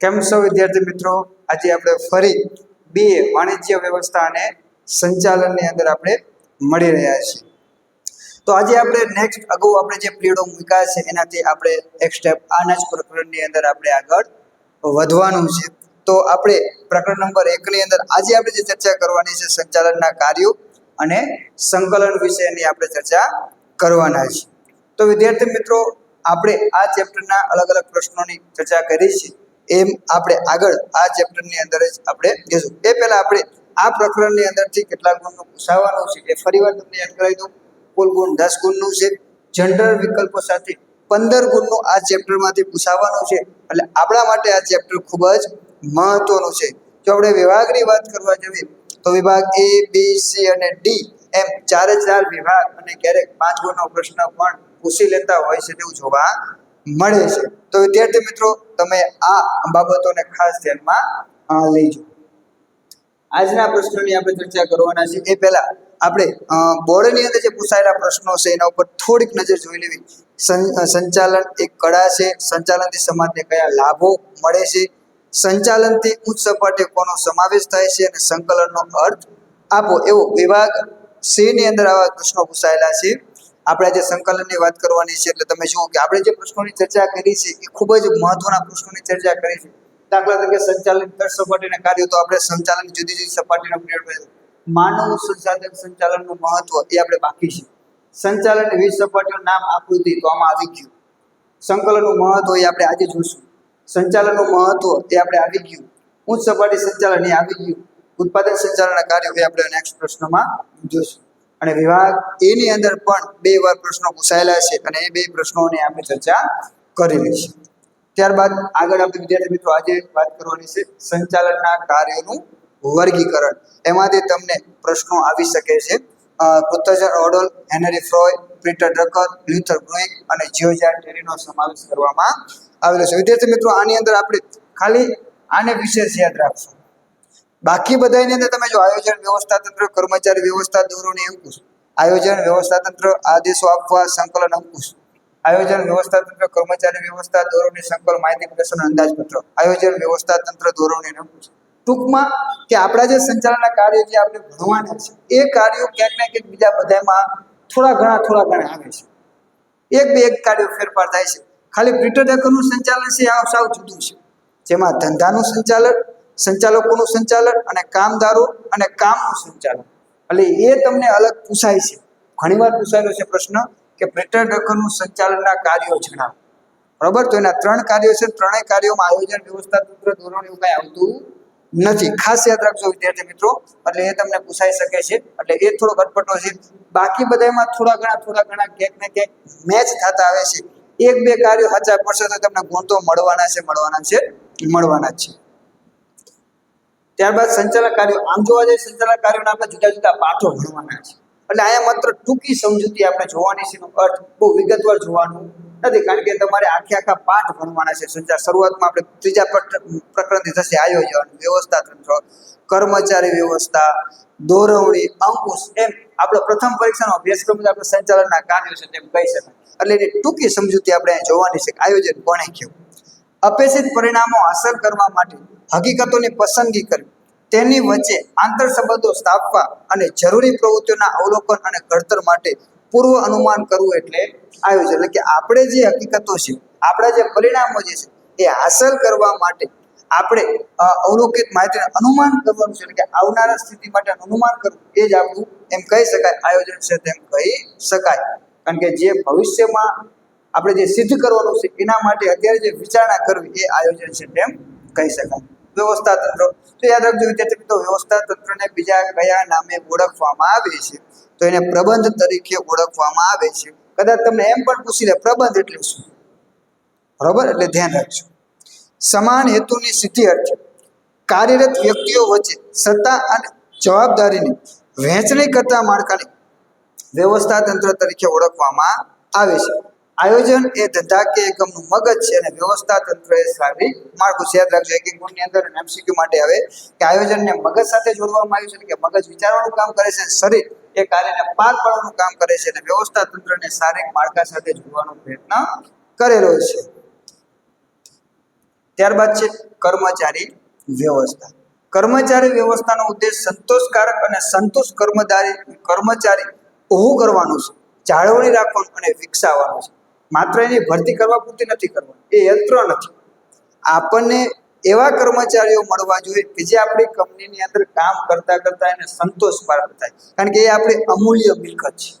કેમ છો વિદ્યાર્થી મિત્રો? આજે આપણે ફરી બે વાણિજ્ય વ્યવસ્થા અને સંચાલનની અંદર આપણે મળી રહ્યા છીએ. તો આજે આપણે નેક્સ્ટ અગાઉ આપણે જે પીરિયડો મૂક્યા છે, એનાથી આપણે એક સ્ટેપ આના જ પ્રકરણની અંદર આપણે આગળ વધવાનું છે. તો આપણે પ્રકરણ નંબર એકની અંદર આજે આપણે જે ચર્ચા કરવાની છે, સંચાલનના કાર્યો અને સંકલન વિશેની આપણે ચર્ચા કરવાના છે તો વિદ્યાર્થી મિત્રો, આપણે આ ચેપ્ટરના અલગ અલગ પ્રશ્નોની ચર્ચા કરી છે. એમ આપણે આગળ આ ચેપ્ટરની અંદર જ આપણે જોઈશું એ પહેલાં આપણે આ પ્રકરણની અંદરથી કેટલા ગુણનું પૂછાવાનું છે એ ફરીવાર તમને યાદ કરાવી દઉં. કુલ ગુણ દસ ગુણનું છે. જનરલ વિકલ્પો સાથે પંદર ગુણનું આ ચેપ્ટરમાંથી પૂછાવાનું છે. એટલે આપણા માટે આ ચેપ્ટર ખૂબ જ મહત્વનું છે. જો આપણે વિભાગની વાત કરવા જઈએ, તો વિભાગ એ બી સી અને ડી એમ ચારે ચાર વિભાગ અને ક્યારેક પાંચ ગુણનો પ્રશ્ન પણ પૂછી લેતા હોય છે તેવું જોવા મળે છે. તો વિદ્યાર્થી મિત્રો, તમે આ બાબતોને ખાસ ધ્યાનમાં લેજો. આજના પ્રશ્નોની આપણે ચર્ચા કરવાના છે. એ પહેલા આપણે બોર્ડની અંદર જે પૂછાયેલા પ્રશ્નો છે, એના ઉપર થોડીક નજર જોઈ લેવી. સંચાલન એક કળા છે. સંચાલનથી સમાજને કયા લાભો મળે છે? સંચાલનથી ઉચ્ચ સપાટીએ કોનો સમાવેશ થાય છે? અને સંકલનનો અર્થ આપો. એવો વિભાગ સી ની અંદર આવા પ્રશ્નો પૂછાયેલા છે? આપણે આજે સંકલનની વાત કરવાની છે, એટલે તમે જુઓ કે આપણે જે પ્રશ્નોની ચર્ચા કરી છે, એ ખૂબ જ મહત્વના પ્રશ્નોની ચર્ચા કરી છે. દાખલા તરીકે સંચાલન દર સપાટીના કાર્યો તો આપણે સંચાલન જુદી જુદી સપાટીના પીરિયડ માનવ સંસાધન સંચાલનનું મહત્વ એ આપણે બાકી છે. સંચાલન વિવિધ સપાટીનું નામ આકૃતિ તો આમાં આવી ગયું. સંકલનનું મહત્વ એ આપણે આજે જોશું. સંચાલનનું મહત્વ એ આપણે આવી ગયું. ઉચ્ચ સપાટી સંચાલન એ આવી ગયું. ઉત્પાદન સંચાલનના કાર્યો એ આપણે નેક્સ્ટ પ્રશ્નમાં જોશું. અને વિભાગ એની અંદર પણ બે વાર પ્રશ્નો પૂછાયેલા છે અને એ બે પ્રશ્નોની આપણે ચર્ચા કરેલી છે ત્યારબાદ આગળ આપણે વિદ્યાર્થી મિત્રો આજે વાત કરવાની છે સંચાલનના કાર્યોનું વર્ગીકરણ. એમાંથી તમને પ્રશ્નો આવી શકે છે. અ, ઓડોલ Henri Fayol Peter Drucker Luther બ્રુઇક અને જીઓજાર ટેરીનો સમાવેશ કરવામાં આવેલો છે. વિદ્યાર્થી મિત્રો આની અંદર આપણે ખાલી આને વિશેષ યાદ રાખશું. બાકી બધાની અંદર તમે જો આયોજન વ્યવસ્થા તંત્ર, કર્મચારી વ્યવસ્થા, ધોરણે અંકુશ. આયોજન વ્યવસ્થા તંત્ર, આદેશો આપવા, સંકલન અંકુશ. આયોજન વ્યવસ્થા તંત્ર, કર્મચારી વ્યવસ્થા, ધોરણે સંકલન, માહિતી પ્રદર્શન, અંદાજપત્ર. આયોજન વ્યવસ્થા તંત્ર, ધોરણે અંકુશ. ટૂંકમાં કે આપણા જે સંચાલનના કાર્યો જે આપણે ભણવાના છે, એ કાર્યો ક્યાંક ને ક્યાંક બીજા બધામાં થોડા ઘણા થોડા ઘણા આવે છે. એક બે એક કાર્યો ફેરફાર થાય છે. ખાલી પ્રિટર સંચાલન છે, આ સાવ જુદું છે. જેમાં ધંધાનું સંચાલન સંચાલકોનું સંચાલન અને કામદારો અને કામનું સંચાલન. એટલે એ તમને અલગ પૂછાય છે. ઘણીવાર પૂછાયેલો છે પ્રશ્ન કે પ્રિટર ડેકરનું સંચાલનના કાર્યો જણાવો. બરોબર? તો એના ત્રણ કાર્યો છે. ત્રણેય કાર્યોમાં આયોજન, વ્યવસ્થા, તંત્ર, ધોરણ એવું કાંઈ આવતું નથી. ખાસ યાદ રાખજો વિદ્યાર્થી મિત્રો. એટલે એ તમને પૂછાઈ શકે છે. એટલે એ થોડો અટપટો છે. બાકી બધામાં થોડા ઘણા થોડા ઘણા ક્યાંક ને ક્યાંક મેચ થતા આવે છે. એક બે કાર્યો સાચા પડશે તો તમને ગુણ તો મળવાના છે મળવાના છે, મળવાના જ છે. ત્યારબાદ સંચાલક કાર્યો, આમ જોવા જઈએ સંચાલક કાર્યોના આપણે જુદા જુદા પાઠો ભણવાના છે. એટલે અહીંયા માત્ર ટૂંકી સમજૂતી આપણે જોવાની છે અર્થ બહુ વિગતવાર જોવાનું નથી, કારણ કે તમારે આખે આખા પાઠ ભણવાના છે. સંચાર શરૂઆતમાં આપણે ત્રીજા પ્રકરણથી થશે આયોજન, વ્યવસ્થા તંત્ર, કર્મચારી વ્યવસ્થા દોરવણી અંકુશ, એમ. આપણો પ્રથમ પરીક્ષાનો અભ્યાસક્રમ આપણે સંચાલનના કાર્યો છે, તેમ કહી શકાય. એટલે એની ટૂંકી સમજૂતી આપણે જોવાની છે આયોજન કોણે કેવું અપેક્ષિત પરિણામો હાંસલ કરવા માટે હકીકતોની પસંદગી કરવી. તેની વચ્ચે આંતર સંબંધો સ્થાપવા અને જરૂરી પ્રવૃત્તિઓના અવલોકન અને ઘડતર માટે પૂર્વ અનુમાન કરવું એટલે આયોજન. એટલે કે આપણે જે હકીકતો છે, આપણા જે પરિણામો જે છે, એ હાંસલ કરવા માટે આપણે અવલોકિત માહિતીને અનુમાન કરવાનું છે. એટલે કે આવનારા સ્થિતિ માટે અનુમાન કરવું. એ જ આપણું એમ કહી શકાય, આયોજન છે તેમ કહી શકાય. કારણ કે જે ભવિષ્યમાં આપણે જે સિદ્ધ કરવાનું છે, એના માટે અત્યારે જે વિચારણા કરવી, એ આયોજન છે તેમ કહી શકાય. વ્યવસ્થા તંત્ર. તો યાદ રાખજો, વિદ્યાર્થી મિત્રો, વ્યવસ્થા તંત્રને બીજા કયા નામે ઓળખવામાં આવે છે? તો એને પ્રબંધ તરીકે ઓળખવામાં આવે છે. કદાચ તમને એમ પણ પૂછી લે પ્રબંધ એટલે શું? બરોબર? એટલે ધ્યાન રાખજો. સમાન હેતુની સિદ્ધિ અર્થે કાર્યરત વ્યક્તિઓ વચ્ચે સત્તા અને જવાબદારીની વહેંચણી કરતા માળખાની વ્યવસ્થા તંત્ર તરીકે ઓળખવામાં આવે છે. આયોજન એ ધંધાકીય એકમનું મગજ છે અને વ્યવસ્થા તંત્ર એ સારી માળખું છે. યાદ રાખજો એક ગુણની અંદર એમસીક્યુ માટે આવે કે આયોજનને મગજ સાથે જોડવામાં આવ્યું છે કે મગજ વિચારવાનું કામ કરે છે શરીર એ કાર્યને પાર પાડવાનું કામ કરે છે અને વ્યવસ્થા તંત્રને શારીરિક માળખા સાથે જોડવાનો પ્રયત્ન કરેલો છે. ત્યારબાદ છે કર્મચારી વ્યવસ્થા. કર્મચારી વ્યવસ્થાનો ઉદ્દેશ સંતોષકારક અને સંતોષ કર્મચારી કર્મચારી ઊભું કરવાનું છે, જાળવણી રાખવાનું અને વિકસાવવાનું છે. માત્ર એની ભરતી કરવા પૂરતી નથી કરવાની. એ યંત્ર નથી. આપણને એવા કર્મચારીઓ મળવા જોઈએ કે જે આપણી કંપનીની અંદર કામ કરતા કરતા એને સંતોષ પ્રાપ્ત થાય. કારણ કે એ આપણી અમૂલ્ય મિલકત છે.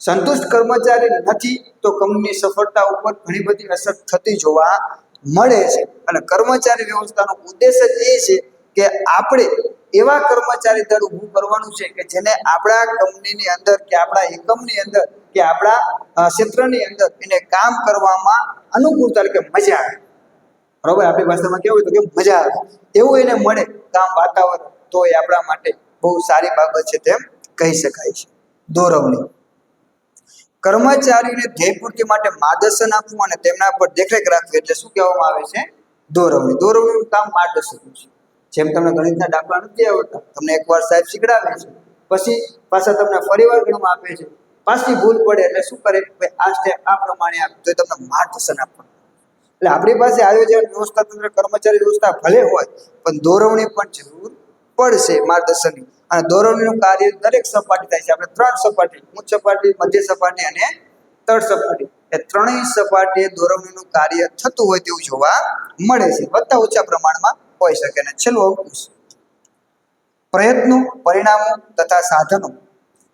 સંતુષ્ટ કર્મચારી નથી તો કંપની સફળતા ઉપર ઘણી બધી અસર થતી જોવા મળે છે. અને કર્મચારી વ્યવસ્થાનો ઉદ્દેશ જ એ છે કે આપણે એવા કર્મચારી દળ ઊભું કરવાનું છે કે જેને આપણા કંપનીની અંદર કે આપણા એકમની અંદર કે આપણા ક્ષેત્રની અંદર એને કામ કરવામાં અનુકૂળતા કે મજા આવે. બરોબર? આપણી ભાષામાં કેવું તો કે મજા આવે. એવું એને મળે કામ વાતાવરણ, તો એ આપણા માટે બહુ સારી બાબત છે તેમ કહી શકાય છે. દોરવણી કર્મચારીઓને ધ્યેયપૂર્તિ માટે માર્ગદર્શન આપવું અને તેમના પર દેખરેખ રાખવી એટલે શું કહેવામાં આવે છે? દોરવણી દોરવણીનું કામ માર્ગદર્શક છે. જેમ તમને ગણિતના દાખલા નથી આવડતા, તમને એકવાર સાહેબ શીખડાવે છે. પછી પાછા તમને ફરીવાર ગણવા આપે છે. પાછી ભૂલ પડે એટલે શું કરે? આ સ્ટેપ આ પ્રમાણે આપે, તો તમને માર્ગદર્શન આપવાનું. એટલે આપણી પાસે આયોજન, વ્યવસ્થા તંત્ર, કર્મચારી વ્યવસ્થા ભલે હોય, પણ દોરવણી પણ જરૂર પડશે માર્ગદર્શનની. અને દોરવણીનું કાર્ય દરેક સપાટી થાય છે. આપણે ત્રણ સપાટી, ઉચ્ચ સપાટી, મધ્ય સપાટી અને તળ સપાટી. એ ત્રણેય સપાટીએ દોરવણીનું કાર્ય થતું હોય તેવું જોવા મળે છે. વધતા ઓછા પ્રમાણમાં હોઈ શકે અને છેલ્લું અંકુશ પ્રયત્નો, પરિણામો તથા સાધનો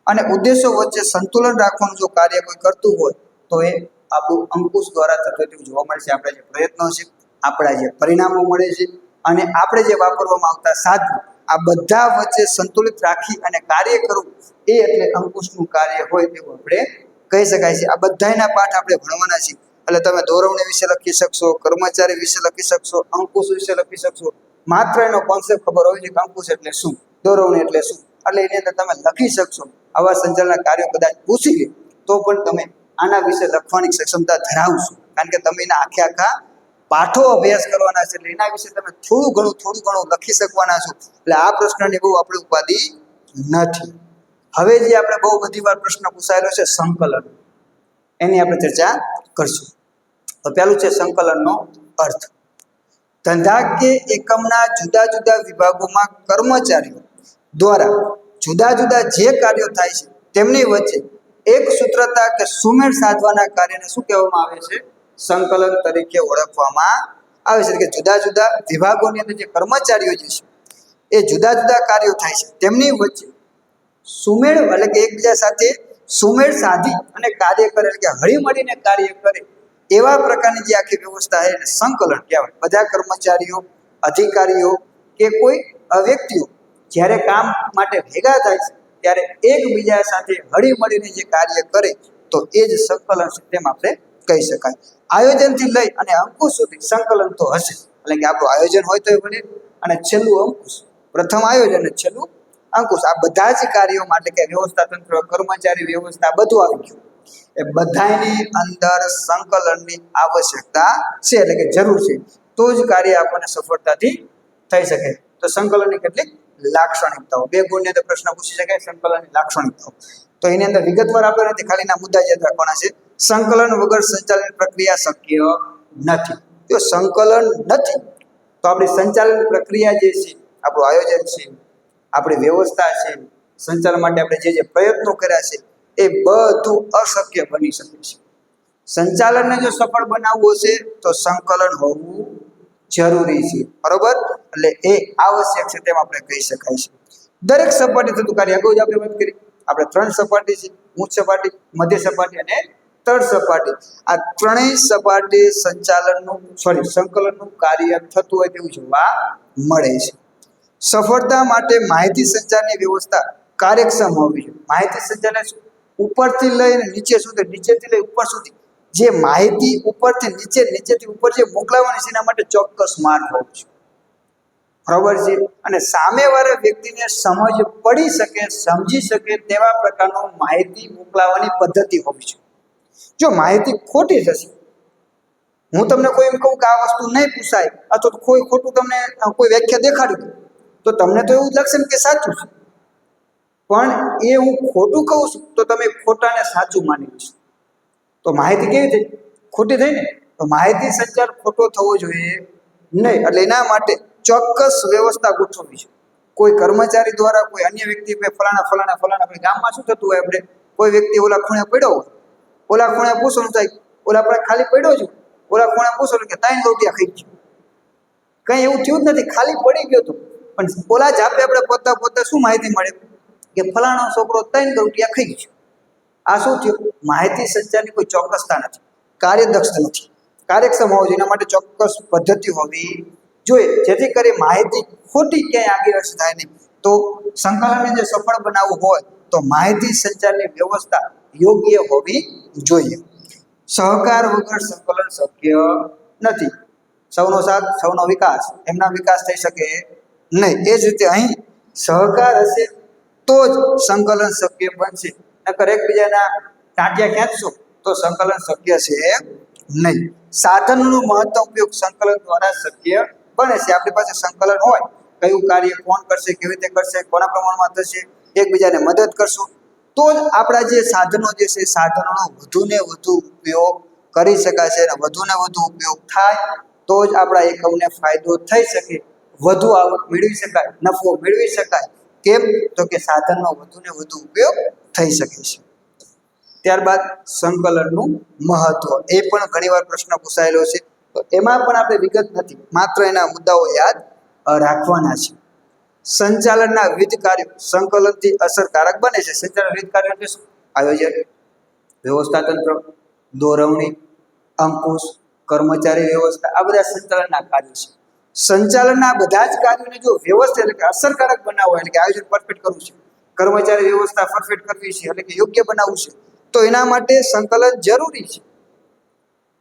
અને ઉદ્દેશો વચ્ચે સંતુલન રાખવાનું જો કાર્ય કોઈ કરતું હોય, તો એ આપણું અંકુશ દ્વારા થતું તેવું જોવા મળે છે. આપણા જે પ્રયત્નો છે, આપણા જે પરિણામો મળે છે અને આપણે જે વાપરવામાં આવતા સાધનો, આ બધા વચ્ચે સંતુલિત રાખી અને કાર્ય કરવું, એ એટલે અંકુશનું કાર્ય હોય તેવું આપણે કહી શકાય છે. આ બધાના પાઠ આપણે ભણવાના છે એટલે તમે ધોરણી વિશે લખી શકશો, કર્મચારી વિશે લખી શકશો, અંકુશ વિશે લખી શકશો. માત્ર એનો કોન્સેપ્ટ ખબર હોય કે અંકુશ એટલે શું ધોરણી એટલે શું? એટલે એની અંદર તમે લખી શકશો. આવા સંચાલનના કાર્યો કદાચ પૂછી લે, તો પણ તમે આના વિશે લખવાની ક્ષમતા ધરાવશો. કારણ કે તમે એના આખે આખા પાઠો અભ્યાસ કરવાના છે, એટલે એના વિશે તમે થોડું ઘણું થોડું ઘણું લખી શકવાના છો. એટલે આ પ્રશ્નની બહુ આપણી ઉપાધિ નથી. હવે જે આપણે બહુ બધી વાર પ્રશ્ન પૂછાયેલો છે, સંકલન. એની આપણે ચર્ચા કરશું. તો પહેલું છે સંકલનનો અર્થ. ધંધા કે એકમના જુદા જુદા વિભાગોમાં કર્મચારીઓ દ્વારા જુદા જુદા જે કાર્યો થાય છે તેમની વચ્ચે એક સૂત્રતા કે સુમેળ સાધવાના કાર્યને શું કહેવામાં આવે છે? સંકલન તરીકે ઓળખવામાં આવે છે. કે જુદા જુદા વિભાગોની અંદર જે કર્મચારીઓ જે છે એ જુદા જુદા કાર્યો થાય છે. તેમની વચ્ચે સુમેળ એટલે કે એકબીજા સાથે સુમેળ સાધી અને કાર્ય કરે, એટલે કે હળી મળીને કાર્ય કરે એવા પ્રકારની જે આખી વ્યવસ્થા છે, એને સંકલન કહેવાય. બધા કર્મચારીઓ, અધિકારીઓ કે કોઈ વ્યક્તિઓ જ્યારે કામ માટે ભેગા થાય છે, ત્યારે એકબીજા સાથે હળી મળીને જે કાર્ય કરે, તો એ જ સંકલન તેમ આપણે કહી શકાય. આયોજનથી લઈ અને અંકુશ સુધી સંકલન તો હશે એટલે કે આપણું આયોજન હોય તો બને અને છેલ્લું અંકુશ પ્રથમ આયોજન છેલ્લું અંકુશ આ બધા જ કાર્યો માટે કે વ્યવસ્થા તંત્ર કર્મચારી વ્યવસ્થા બધું આવી ગયું. એ બધાની અંદર સંકલનની આવશ્યકતા છે, એટલે કે જરૂર છે. તો જ કાર્ય આપણને સફળતાથી થઈ શકે. તો સંકલનની કેટલીક લાક્ષણિકતાઓ. બે ગુણની અંદર પ્રશ્ન પૂછી શકાય, સંકલનની લાક્ષણિકતાઓ. તો એની અંદર વિગતવાર આપણે નથી, ખાલી ના મુદ્દા યાદ રાખવાના છે. સંકલન વગર સંચાલન પ્રક્રિયા શક્ય નથી. જો સંકલન નથી, તો આપણી સંચાલન પ્રક્રિયા જે છે, આપણું આયોજન છે, આપણી વ્યવસ્થા છે, સંચાલન માટે આપણે જે જે પ્રયત્નો કર્યા છે એ બધું અશક્ય બની શકે છે. સંચાલનને જો સફળ બનાવવું હશે, તો સંકલન હોવું જરૂરી છે. બરોબર? એટલે એ આવશ્યક છે તેમ આપણે કહી શકાય છે. દરેક સપાટી થતું કાર્ય અગાઉ જ આપણે વાત કરી. આપણે ત્રણ સપાટી છે. ઊંચ સપાટી, મધ્ય સપાટી અને તળ સપાટી. આ ત્રણેય સપાટી સંચાલનનું સોરી સંકલનનું કાર્ય થતું હોય તેવું જોવા મળે છે. સફળતા માટે માહિતી સંચારની વ્યવસ્થા કાર્યક્ષમ હોવી જોઈએ. માહિતી સંચારને શું? ઉપરથી લઈને નીચે સુધી, નીચેથી લઈ ઉપર સુધી, જે માહિતી ઉપરથી નીચે, નીચેથી ઉપર જે મોકલાવવાની છે એના માટે ચોક્કસ માર્ગ હોવું જોઈએ. બરોબર છે? અને સામેવાળા વ્યક્તિને સમજ પડી શકે, સમજી શકે તેવા પ્રકારનો માહિતી મોકલાવવાની પદ્ધતિ હોવી જોઈએ. જો માહિતી ખોટી જશે, હું તમને કોઈ એમ કહું કે આ વસ્તુ નહીં પૂછાય, અથવા કોઈ ખોટું તમને કોઈ વ્યાખ્યા દેખાડ્યું તો તમને તો એવું જ લાગશે ને કે સાચું છે. પણ એ હું ખોટું કહું છું, તો તમે ખોટાને સાચું માની લેશો. તો માહિતી કેવી થઈ? ખોટી થઈ ને? તો માહિતી સંચાર ખોટો થવો જોઈએ નહીં, એટલે એના માટે ચોક્કસ વ્યવસ્થા ગોઠવવી છે કોઈ કર્મચારી દ્વારા કોઈ અન્ય વ્યક્તિ ફલાણા ફલાણા ફલાણા આપણે ગામમાં શું થતું હોય આપણે? કોઈ વ્યક્તિ ઓલા ખૂણે પડ્યો હોય, ઓલા ખૂણે પૂછવાનું થાય, ઓલા આપણે ખાલી પડ્યો છું ઓલા ખૂણે પૂછવાનું કે ત્રણ રોટિયા ખાઈ ગયું. કંઈ એવું થયું જ નથી, ખાલી પડી ગયો હતું પણ ઓલા જાપે આપણે પોતા પોતા શું માહિતી મળે? કે ફલાણો છોકરો ત્રણ રૂપિયા ખાઈ ગયો. આ શું થયું? માહિતી સંચારની કોઈ ચોક્કસતા નથી. કાર્યદક્ષ નથી. કાર્યક્ષમ હોવું જોઈએ. એના માટે ચોક્કસ પદ્ધતિ હોવી જોઈએ. જેથી કરી માહિતી ખોટી ક્યાંય આગળ થાય નહીં. તો સંકલનને જે સફળ બનાવવું હોય, તો માહિતી સંચારની વ્યવસ્થા યોગ્ય હોવી જોઈએ. સહકાર વગર સંકલન શક્ય નથી. સૌનો સાથ, સૌનો વિકાસ. એમના વિકાસ થઈ શકે નહીં. એ જ રીતે અહીં સહકાર હશે તો જ સંકલન શક્ય બનશે. નકર એકબીજાના ટાંટિયા ખેંચશો તો સંકલન શક્ય છે નહીં. સાધનનું મહત્તમ ઉપયોગ સંકલન દ્વારા શક્ય બને છે. આપણી પાસે સંકલન હોય, કયું કાર્ય કોણ કરશે, કેવી રીતે કરશે, કોના પ્રમાણમાં થશે, એકબીજાને મદદ કરશું, તો જ આપણા જે સાધનો જે છે, સાધનોનો વધુને વધુ ઉપયોગ કરી શકાશે અને વધુને વધુ ઉપયોગ થાય, તો જ આપણા એકમને ફાયદો થઈ શકે. વધુ આવક મેળવી શકાય, નફો મેળવી શકાય કેમ? તો કે સાધનનો વધુને વધુ ઉપયોગ થઈ શકે છે. ત્યારબાદ સંકલનનું મહત્વ. એ પણ ઘણીવાર પ્રશ્ન પૂછાયેલો છે. તો એમાં પણ આપણે વિગત નથી. માત્ર એના મુદ્દાઓ યાદ રાખવાના છે. સંચાલનના વિવિધ કાર્યો સંકલનથી અસરકારક બને છે. સંચાલન વિવિધ કાર્યો એટલે શું? આયોજન, વ્યવસ્થા તંત્ર, દોરવણી, અંકુશ, કર્મચારી વ્યવસ્થા. આ બધા સંચાલનના કાર્યો છે. સંચાલનના બધા જ કાર્યોને જો વ્યવસ્થિત એટલે કે અસરકારક બનાવવા એટલે કે આયોજન પરફેક્ટ કરવું છે. કર્મચારી વ્યવસ્થા પરફેક્ટ કરવી છે એટલે કે યોગ્ય બનાવવું છે. તો એના માટે સંકલન જરૂરી છે.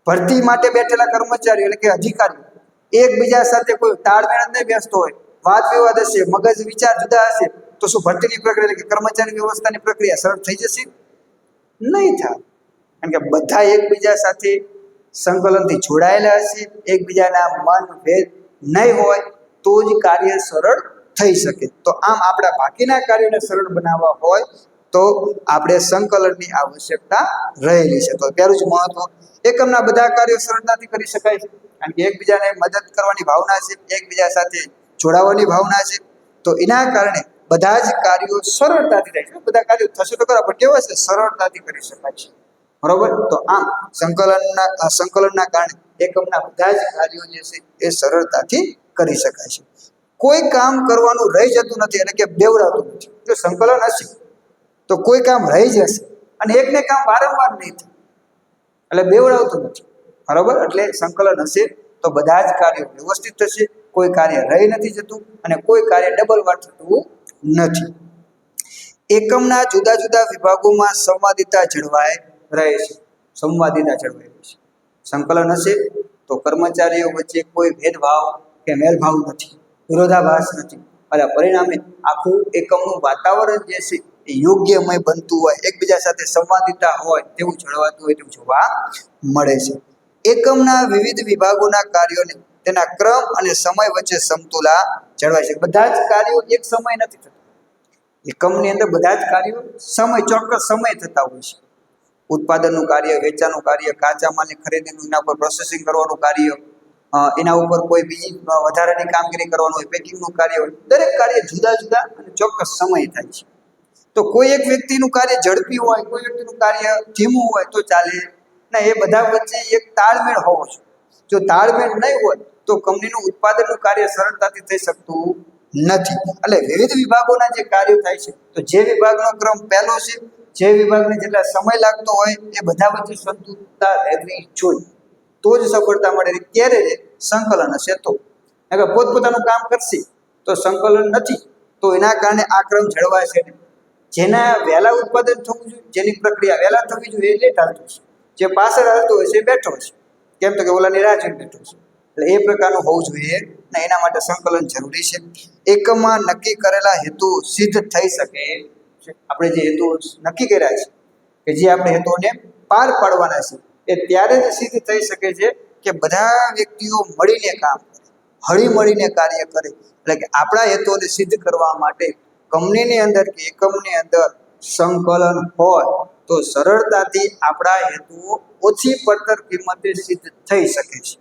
ભરતી માટે બેઠેલા કર્મચારીઓ એટલે કે અધિકારીઓ એકબીજા સાથે કોઈ તાળમેળ જ નહીં બેસતો હોય, વાદ વિવાદ હશે, મગજ વિચાર જુદા હશે, તો શું ભરતીની પ્રક્રિયા એટલે કે કર્મચારી વ્યવસ્થાની પ્રક્રિયા સરળ થઈ જશે? નહીં થાય. કારણ કે બધા એકબીજા સાથે સંકલનથી જોડાયેલા હશે, એકબીજાના મન ભેદ નહીં હોય તો જ કાર્ય સરળ થઈ શકે. તો આમ આપણા બાકીના કાર્યોને સરળ બનાવવા હોય તો આપણે સંકલનની આવશ્યકતા રહેલી છે. તો પહેલું જ મહત્વ. એકમના બધા કાર્યો સરળતાથી કરી શકાય છે. કારણ કે એકબીજાને મદદ કરવાની ભાવના છે, એકબીજા સાથે જોડાવાની ભાવના છે. તો એના કારણે બધા જ કાર્યો સરળતાથી થાય છે. બધા કાર્યો થશે તો ખરા, પણ કેવા છે? સરળતાથી કરી શકાય છે. બરોબર? તો આમ સંકલનના સંકલનના કારણે એકમના બધા જ કાર્યો જે છે એ સરળતાથી કરી શકાય છે. કોઈ કામ કરવાનું રહી જતું નથી એટલે કે બેવડાતું નથી. જો સંકલન હશે. તો કોઈ કામ રહી જશે અને એકને કામ વારંવાર નહીં થાય. એટલે બેવડાવતું નથી. બરાબર? એટલે સંકલન હશે તો બધા જ કાર્યો વ્યવસ્થિત થશે. કોઈ કાર્ય રહી નથી જતું અને કોઈ કાર્ય ડબલ વાર થતું નથી. એકમના જુદા જુદા વિભાગોમાં સંવાદિતા જળવાય રહે છે, સંવાદિતા જળવાઈ રહે છે. સંકલન હશે તો કર્મચારીઓ વચ્ચે કોઈ ભેદભાવ કે મેલભાવ નથી, વિરોધાભાસ નથી. અને પરિણામે આખું એકમનું વાતાવરણ જે છે એ યોગ્યમય બનતું હોય, એકબીજા સાથે સંવાદિતા હોય તેવું જળવાતું હોય તેવું જોવા મળે છે. એકમના વિવિધ વિભાગોના કાર્યોને તેના ક્રમ અને સમય વચ્ચે સમતુલા જળવાય છે. બધા જ કાર્યો એક સમય નથી થતા. એકમની અંદર બધા જ કાર્યો સમય, ચોક્કસ સમય થતા હોય છે. ઉત્પાદનનું કાર્ય, વેચાણનું કાર્ય, કાચા માલની ખરીદીનું, એના ઉપર પ્રોસેસિંગ કરવાનું કાર્ય એના ઉપર કોઈ બીજી વધારાની કામગીરી કરવાનું હોય પેકિંગનું કાર્ય હોય, દરેક કાર્ય જુદા જુદા અને ચોક્કસ સમય થાય છે. તો કોઈ એક વ્યક્તિનું કાર્ય ઝડપી હોય, કોઈ વ્યક્તિનું કાર્ય ધીમું હોય તો ચાલે. ના એ બધા વચ્ચે એક તાળમેળ હોવો જોઈએ. જો તાળમેળ નહીં હોય તો કંપનીનું ઉત્પાદનનું કાર્ય સરળતાથી થઈ શકતું નથી. એટલે વિવિધ વિભાગોના જે કાર્યો થાય છે, તો જે વિભાગનો ક્રમ પહેલો છે જે વિભાગને જેટલા સમય લાગતો હોય એ બધા વચ્ચે સંતુલતા રહેવી જોઈએ. તો જ સફળતા મળે ત્યારે જ સંકલન હશે તો. કે પોતપોતાનું કામ કરશે તો સંકલન નથી, તો એના કારણે આ ક્રમ નહીં. જેના વહેલા ઉત્પાદન થવું જોઈએ, જેની પ્રક્રિયા વહેલા થવી જોઈએ એ લેટ હાલતું છે જે પાછળ હાલતું હોય છે બેઠો છે કેમ તો કે ઓલાની રાહ જોઈને બેઠો છે એટલે એ પ્રકારનું હોવું જોઈએ ને એના માટે સંકલન જરૂરી છે. એકમાં નક્કી કરેલા હેતુ સિદ્ધ થઈ શકે. છે. આપણે જે હેતુઓ નક્કી કર્યા છે કે જે આપણે હેતુઓને પાર પાડવાના છે, એ ત્યારે જ સિદ્ધ થઈ શકે છે કે બધા વ્યક્તિઓ મળીને કામ કરે હળી મળીને કાર્ય કરે. એટલે કે આપણા હેતુઓને સિદ્ધ કરવા માટે કંપનીની અંદર કે એકમની અંદર સંકલન હોય, તો સરળતાથી આપણા હેતુઓ ઓછી પડતર કિંમતે સિદ્ધ થઈ શકે છે.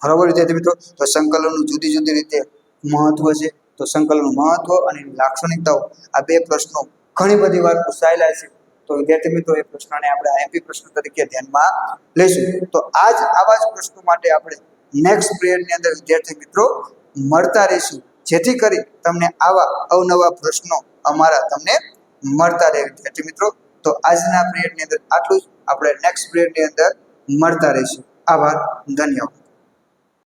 બરાબર વિદ્યાર્થી મિત્રો? તો સંકલનનું જુદી જુદી રીતે મહત્વ છે. તો સંકલનનું મહત્વ અને લાક્ષણિકતાઓ, આ બે પ્રશ્નો ઘણી બધી વાર પૂછાયેલા છે. તો વિદ્યાર્થી મિત્રો, એ પ્રશ્નને આપણે આઈએમપી પ્રશ્ન તરીકે ધ્યાનમાં લઈશું. તો આજ આવા જ પ્રશ્નો માટે આપણે નેક્સ્ટ પિરિયડની અંદર વિદ્યાર્થી મિત્રો મળતા રહીશું. જેથી કરી તમને આવા અવનવા પ્રશ્નો અમારા તમને મળતા રહે વિદ્યાર્થી મિત્રો. તો આજના પિરિયડની અંદર આટલું જ. આપણે નેક્સ્ટ પિરિયડની અંદર મળતા રહીશું. આભાર. ધન્યવાદ.